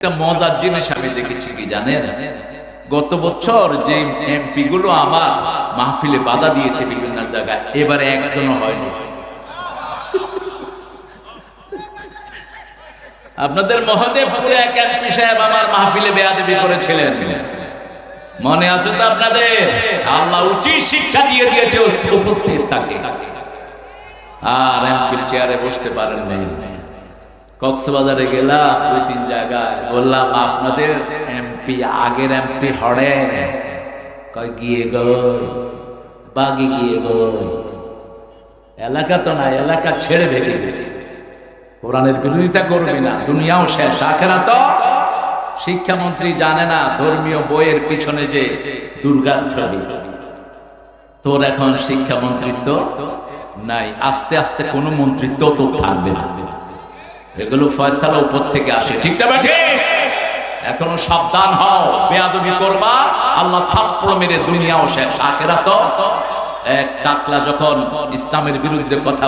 একটা মজার জিনিস আমি দেখেছি কি জানেন? গত বছর যে এমপি গুলো আমার মাহফিলে বাধা দিয়েছে বিভিন্ন জায়গায়, এবারে একজনও হয়নি। আপনাদের মহাদেবপুরে এক এমপি সাহেব আমার মাহফিলে বেয়াদবি করেছিলেন। মনে আছে তো আপনাদের? আল্লাহ উচিত শিক্ষা দিয়ে দিয়েছে উপস্থিত থাকে আর এমপির চেয়ারে বসতে পারেন নাই কক্সবাজারে গেলাম, দুই, তিন জায়গায়। বললাম, আপনাদের এমপি আগের এমপি কয়, গিয়ে গো, বাগি গিয়ে গো। এলাকা তো না এলাকা ছেড়ে ভেঙে গেছে কোরআনের বিরোধিতা করবে না, দুনিয়াও শেষ আখেরা তো শিক্ষামন্ত্রী জানে না, ধর্মীয় বইয়ের পিছনে যে দুর্গার ছবি। তোর এখন শিক্ষামন্ত্রিত্ব নাই, আস্তে আস্তে কোনো মন্ত্রিত্ব তো থাকবে না। এগুলো ফয়সালা উপর থেকে আসে। ঠিক না বেঠে? এখনও সাবধান হও, বেয়াদবি করবা। আল্লাহ থাপ্পড় মেরে দুনিয়াও শেষ। আখেরা তো? এক টাকলা যখন ইসলামের বিরুদ্ধে কথা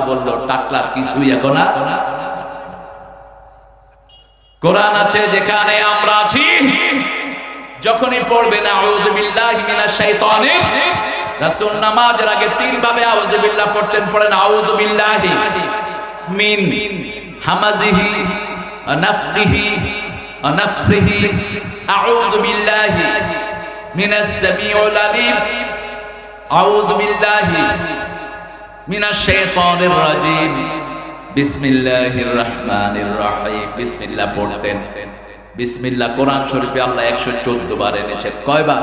টাকলার কিছুই এখন কোরআন আছে যেখানে আমরা আছি। যখনই পড়বে না রাসূল নামাজের আগে তিন ভাবে আউযু বিল্লাহ পড়তেন, পড়েন, আউযু বিল্লাহি মিন হামাজিহি ওয়া নাফসিহি আউযু বিল্লাহি মিনাস সামিউল আলিম, আউযু বিল্লাহি মিনাশ শাইতানির রাজিম। বিসমিল্লাহির রহমানির রহিম। বিসমিল্লাহ পড়তেন। বিসমিল্লাহ কোরআন শরীফে আল্লাহ একশো চোদ্দ বার এনেছেন কয়বার?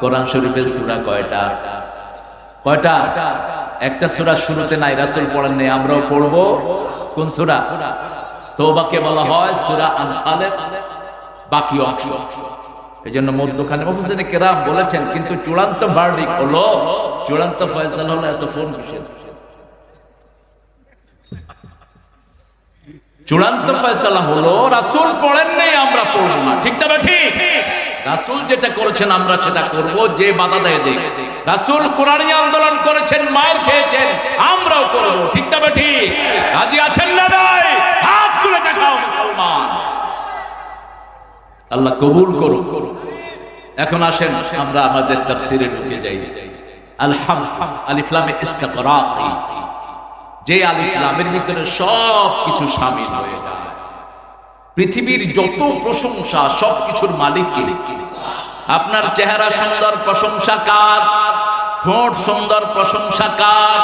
কোরআন শরীফের সূরা কয়টা? কয়টা? একটা সূরা শুরুতে নাই, রাসূল পড়েন নাই, আমরাও পড়ব। কোন সূরা? তওবাকে বলা হয় সূরা আনফালের বাকি অংশ। এই জন্য মধ্যখানে বলেছেন, কিন্তু চূড়ান্ত হলো, চূড়ান্ত ফয়সালা হলো এত ফোন চূড়ান্ত ফয়সালা হলো, রাসূল পড়েন নাই, আমরা পড়ব না। ঠিক না ঠিক রাসূল যেটা করেছেন, আমরা সেটা করব, যে বাধা দেয় দেয় রাসূল কোরআনী আন্দোলন করেছেন মায়ের খেয়েছেন, আমরাও করব, ঠিক না ঠিক? রাজি আছেন না নাই হাত তুলে দেখাও মুসলমান। আল্লাহ কবুল করুন এখন আসেন, আমরা আমাদের তাফসিরে ঢুকে যাই। আলহাম যে ভিতরে সব কিছু শামিল হয়ে পৃথিবীর যত প্রশংসা, সব কিছুর মালিক কে? আপনার চেহারা সুন্দর, প্রশংসা কার? ঠোঁট সুন্দর প্রশংসা কার,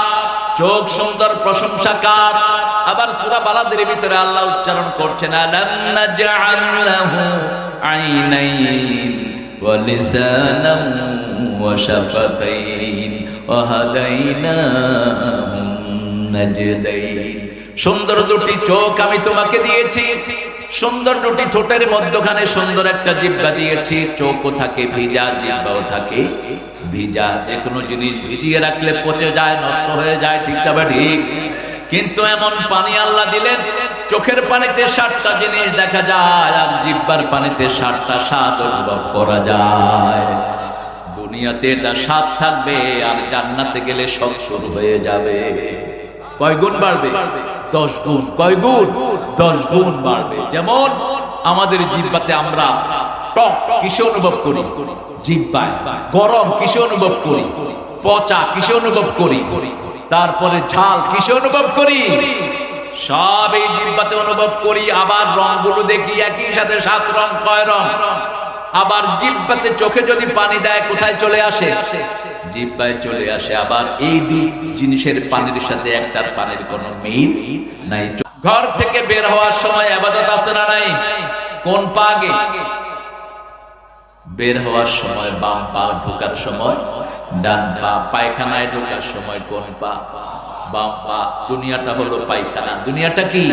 চোখ সুন্দর প্রশংসা কার। আবার সুরা বালাদের ভিতরে আল্লাহ উচ্চারণ করছেন সুন্দর দুটি চোখ আমি তোমাকে দিয়েছি, সুন্দর দুটি ঠোঁটের মধ্যখানে সুন্দর একটা জিব্বা দিয়েছি, চোখও থাকে, ভিজা জিব্বাও থাকে। ভিজা, যে কোনো জিনিস ভিজিয়ে রাখলে পচে যায়, নষ্ট হয়ে যায়, ঠিক তবে ঠিক? কিন্তু এমন পানি আল্লাহ দিলেন, চোখের পানিতে ষাটটা জিনিস দেখা যায় আর জিব্বার পানিতে ষাটটা স্বাদ অনুভব করা যায়। দুনিয়াতে এটা স্বাদ থাকবে আর জান্নাতে গেলে সব শুরু হয়ে যাবে। কয় গুণ বাড়বে? দশ গুণ। কয় গুণ? দশ গুণ বাড়বে। যেমন আমাদের জিব্বাতে আমরা টক কিসে অনুভব করি? জিব্বায়। গরম কিসে অনুভব করি? পচা কিসে অনুভব করি? তারপরে ঝাল কিসে অনুভব করি? সব এই জিব্বাতে অনুভব করি, আবার রংগুলো দেখি একই সাথে সাত রং, কয় রং। আবার জিব্বাতে চোখে যদি পানি দেয়, কোথায় চলে আসে? জিব্বায় চলে আসে। আবার এই দুই জিনিসের পানির সাথে একটার পানির কোনো মিল নাই। ঘর থেকে বের হওয়ার সময় আবাদত আছে না নাই? কোন পা আগে বের হওয়ার সময় বাম পা ঢোকার সময়, ডান পা পায়খানায় ঢোকার সময়, কোন পা? বাম পা। দুনিয়াটা হলো পায়খানা। দুনিয়াটা কি?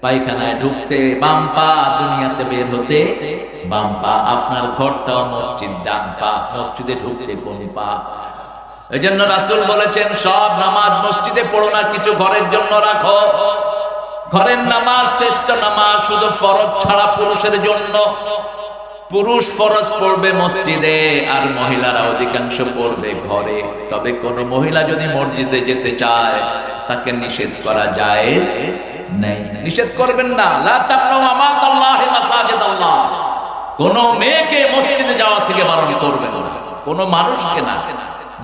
পায়খানায় ঢুকতে বাম পা, দুনিয়াতে বের হতে বাম পা। আপনার ঘরটাও মসজিদ, ডান পা। মসজিদে ঢুকতে কোন পা? এই জন্য রাসুল বলেছেন, সব নামাজ মসজিদে পড়ো না, কিছু ঘরের জন্য রাখো। ঘরের নামাজ শ্রেষ্ঠ নামাজ, শুধু ফরজ ছাড়া পুরুষের জন্য। পুরুষ ফরজ পড়বে মসজিদে আর মহিলারা অধিকাংশ পড়বে ঘরে। তবে কোন মহিলা যদি মসজিদে যেতে চায়, তাকে নিষেধ করা যায় নেই। নিষেধ করবেন না। কোন মেয়েকে মসজিদে যাওয়া থেকে বারণ না। কোন মানুষকে না।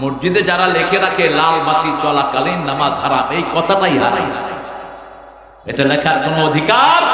মসজিদে যারা লেখে রাখে, লাল বাতি চলাকালীন নামাজ হারাম, এই কথাটাই হারাই এটা লেখার কোনো অধিকার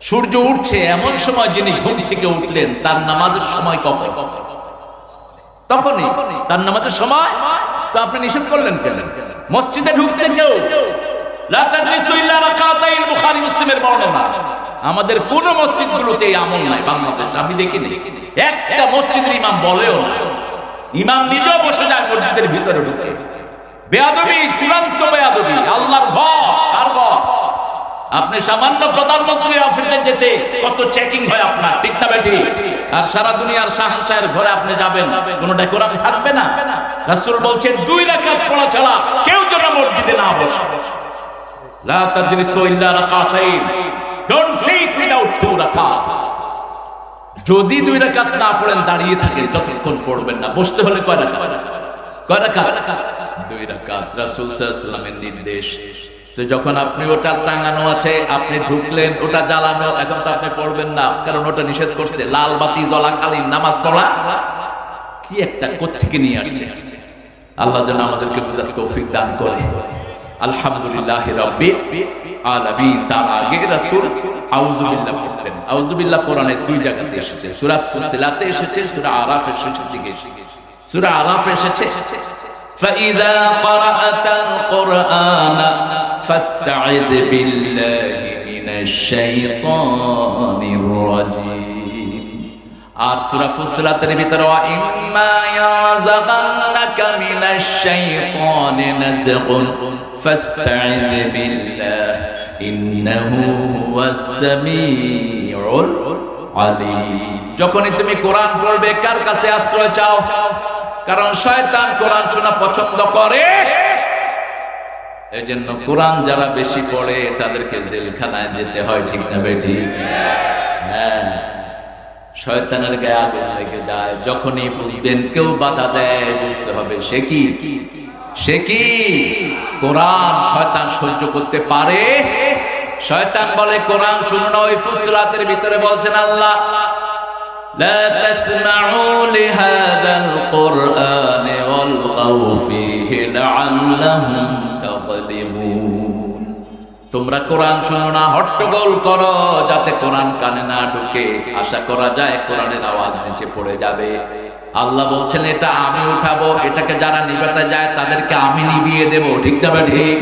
সূর্য উঠছে, এমন সময় যিনি ঘুম থেকে উঠলেন, তার নামাজের সময় কখন? তখনই। তার নামাজের সময়? তো আপনি নিষেধ করলেন কেন? মসজিদে ঢুকছে কেউ? আমাদের কোন মসজিদগুলোতে আমল নাই, বাংলাদেশ। আমি দেখিনি। একটা মসজিদের ইমাম বলেও না। ইমাম নিজেও বসে যায় মসজিদের ভিতরে ঢুকে। বেয়াদবি, চূড়ান্ত বেয়াদবি, আল্লাহর ঘর আপনি সামান্য প্রধানমন্ত্রীর অফিসে যেতে কত চেকিং হয় আপনার, ঠিক না বেটি? আর সারা দুনিয়ার শাহনশাহের ঘরে আপনি যাবেন, কোনটা কোরআন থাকবে না? রাসূল বলছেন, দুই রাকাত পড়া ছাড়া কেউ যেন মসজিদে না বসে। লা ইল্লা রাকাতাইন। ডোন্ট উইদাউট টু রাকাত। যদি দুই রাকাত না পড়েন, দাঁড়িয়ে থাকেন যতক্ষণ পড়বেন না। বসতে হলে কয় রাকাত? কয় রাকাত? দুই রাকাত। রাসূল সাল্লাল্লাহু আলাইহি ওয়াসাল্লামের নির্দেশ। তো যখন আপনি ওটা টাঙানো আছে আপনি ঢুকলেন ওটা জ্বালানো এখন তো আপনি পড়বেন না কারণ ওটা নিষেধ করছে লাল বাতি জ্বলাকালীন নামাজ পড়া কি একটা কোত্থেকে নিয়ে আসছে আল্লাহ যেন আমাদেরকে বুঝার তৌফিক দান করে আলহামদুলিল্লাহ রাব্বিল আলামিন তার আগে রাসূল আউযুবিল্লাহ পড়তেন আউযুবিল্লাহ কোরআনে দুই জায়গাতে এসেছে সূরা ফুসিলাতে এসেছে সূরা আরাফের শেষের দিকে এসেছে সূরা আরাফে এসেছে فإذا قرأت القرآن فاستعذ بالله من الشيطان الرجيم আর সূরা ফুসিলাতের ভিতরে ওয়া ইম্মা ইয়াযাগান্নাকা মিনাশ শাইতানি নাযগুন ফাসতা'iয বিল্লাহ ইন্নাহু হুয়াস সামিউল আলিম যখনই তুমি কোরআন পড়বে কার কাছে আশ্রয় চাও কারণ শয়তান কোরআন শোনা পছন্দ করে এই জন্য কোরআন যারা বেশি পড়ে তাদেরকে জেলখানায় যেতে হয় ঠিক না বেটি হ্যাঁ শয়তানের গায়ে আগুন লেগে যায় যখনই বুঝবেন কেউ বাধা দেয় বুঝতে হবে সে কি সে কি কোরআন শয়তান সহ্য করতে পারে শয়তান বলে কোরআন শুনুন ওই ফুসলাতের ভিতরে বলছেন আল্লাহ لا تسمعوا لهذا القرآن والغوا فيه لعلهم تغلبون তোমরা কোরআন শোনো না, হট্টগোল করো, যাতে কোরআন কানে না ঢুকে। আশা করা যায় কোরআনের আওয়াজ নিচে পড়ে যাবে। আল্লাহ বলছেন, এটা আমি উঠাবো, এটাকে যারা নিবেতে যায়, তাদেরকে আমি নিবিয়ে দেবো। ঠিক যাবে ঠিক?